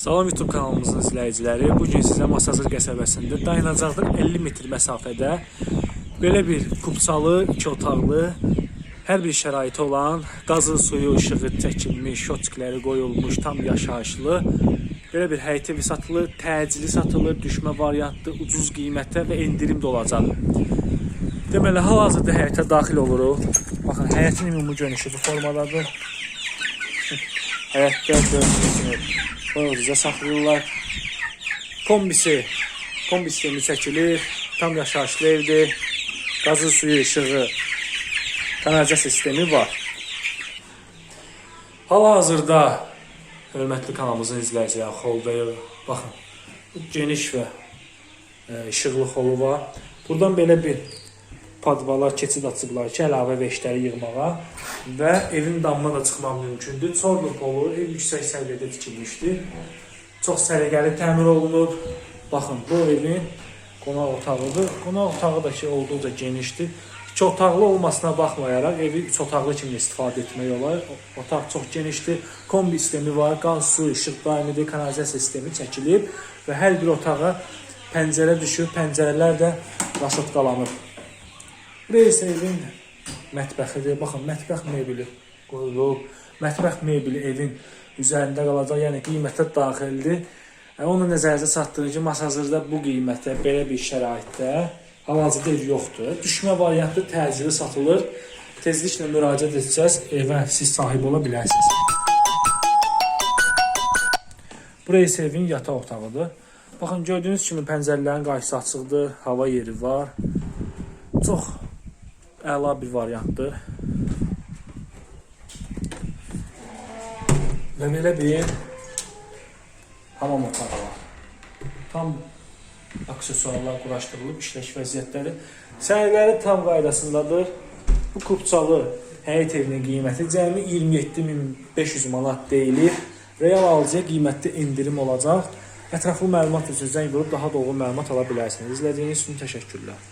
Salam YouTube kanalımızın izləyiciləri. Bu gün sizə Masazır qəsəbəsində dayanacaqda 50 metr məsafədə belə bir kupçalı, iki otaqlı, hər bir şəraiti olan, qazı suyu, işığı çəkilmiş, şotçikləri qoyulmuş, tam yaşayışlı belə bir həyət evi satılır, təcili satılır, düşmə variantlı, ucuz qiymətə və endirim də olacaq. Deməli, hal-hazırda həyətə daxil oluruq. Baxın, həyətin ümumi görünüşü bu formadadır. Həyətdə gördüyünüz Boyuca saxlayırlar. Kombisi, kombi sistemi çəkilir. Tam yaşayışlı evdir. Qazı suyu, işığı, kanaliza sistemi var. Hal-hazırda hörmətli kanalımızın izləyiciləri xoldayı baxın. Bu geniş və e, işıqlı xolu var. Buradan belə bir padvalar, keçid açıblar ki, əlavə veşləri yığmağa və evin damına da çıxmaq mümkündür. Çorlu polu ev yüksək səviyyədə tikilmişdir. Çox səliqəli təmir olunub. Baxın, bu evin qonaq otağıdır. Qonaq otağı da ki, olduqca genişdir. İki otaqlı olmasına baxmayaraq evi üç otaqlı kimi istifadə etmək olar. Otaq çox genişdir. Kombi sistemi var, qaz, su, işıq daimidir, kanalizasiya sistemi çəkilib və hər bir otağa pəncərə düşür. Pəncərələr də raşatqalanıb. Buraya evin mətbəxidir. Baxın, mətbəx mebeli qoyulub. Mətbəx mebeli evin üzərində qalacaq, yəni qiymətə daxildir. E, Onu nəzərdə çatdırır ki, masazırda bu qiymətə belə bir şəraitdə hal-hazırda ev yoxdur. Düşmə variantı təcili satılır. Tezliklə müraciət etsəz evə siz sahib ola bilərsiniz. İsə evin yataq otağıdır. Baxın, gördüyünüz kimi pəncərələrin qarşısı açıqdır, hava yeri var. Çox əla bir variantdır. Və belə bir hamam otağı var. Tam aksesuarlar quraşdırılıb, işləş vəziyyətləri. Sənədləri tam qaydasındadır. Bu kupçalı həyət evinin qiyməti cəmi 27500 manat deyilir. Real alıcıya qiymətli endirim olacaq. Ətraflı məlumat üçün zəng vurub daha doğru məlumat ala bilərsiniz. İzlədiyiniz üçün təşəkkürlər.